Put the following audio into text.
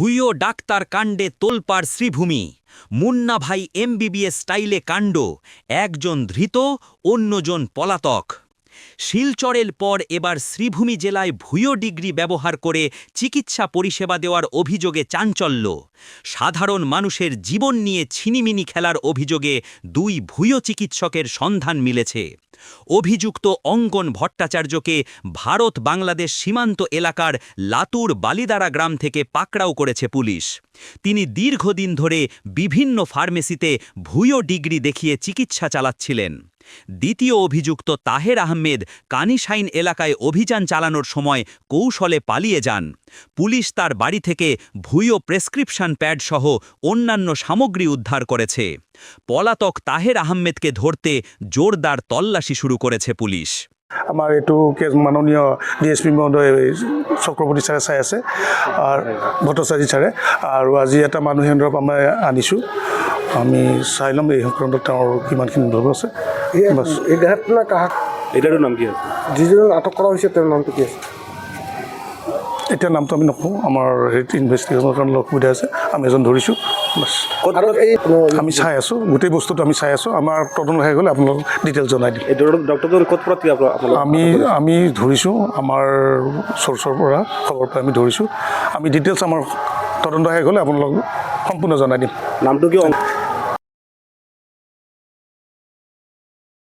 ভুইও doctor কাণ্ডে তোলপার শ্রীভূমি। মুন্না ভাই MBBS স্টাইলে কাণ্ড একজন ধৃত অন্যজন পলাতক। শিলচরের পর এবার শ্রীভূমি জেলায় ভুয়ো ডিগ্রি ব্যবহার করে চিকিৎসা পরিষেবা দেওয়ার অভিযোগে চাঞ্চল্য। সাধারণ মানুষের জীবন নিয়ে ছিনিমিনি খেলার অভিযোগে দুই ভুয়ো চিকিৎসকের সন্ধান মিলেছে। অভিযুক্ত অঙ্কন ভট্টাচার্যকে ভারত বাংলাদেশ সীমান্ত এলাকার লাতুর বালিদারা গ্রাম থেকে পাকড়াও করেছে পুলিশ। তিনি দীর্ঘদিন ধরে বিভিন্ন ফার্মেসিতে ভুয়ো ডিগ্রি দেখিয়ে চিকিৎসা চালাচ্ছিলেন। দ্বিতীয় অভিযুক্ত তাহের আহমেদ কানিশাইন এলাকায় অভিযান চালানোর সময় কৌশলে পালিয়ে যান। পুলিশ তার বাড়ি থেকে ভুয়ো প্রেসক্রিপশন প্যাড সহ অন্যান্য সামগ্রী উদ্ধার করেছে। পলাতক তাহের আহমেদকে ধরতে জোরদার তল্লাশি শুরু করেছে পুলিশ। আমাৰ এইটো মাননীয় ডি এছ পি মহোদয় চক্ৰৱৰ্তী ছাৰে চাই আছে আৰু ভট্টাচাৰ্য ছাৰে আৰু আজি এটা মানুহ সিহঁতক আমি আনিছোঁ। আমি চাই ল'ম এই সংক্ৰান্তত তেওঁৰ কিমানখিনি আছে। এই- এই কাহাক? এটারও নাম কি আছে? যিজন আটক কৰা হৈছে তেওঁৰ নামটো কি আছে? এতিয়া নামটো আমি নকওঁ আমাৰ হেৰিত ইনভেষ্টিগেশ্যনৰ কাৰণে অসুবিধা আছে। আমি এজন ধৰিছোঁ বাছ। আৰু এই আমি চাই আছোঁ গোটেই বস্তুটো আমি চাই আছোঁ। আমাৰ তদন্ত শেষ হ'লে আপোনালোকক ডিটেইলছ জনাই দিম। এই ডক্টরজন ক'ত পৰা আপোনালোক আমি আমি ধৰিছোঁ আমাৰ চ'ৰ্চৰ পৰা খবৰ পাই আমি ধৰিছোঁ। আমি ডিটেইলছ আমাৰ তদন্ত শেষ হ'লে আপোনালোকক সম্পূৰ্ণ জনাই দিম। নামটো কি অং-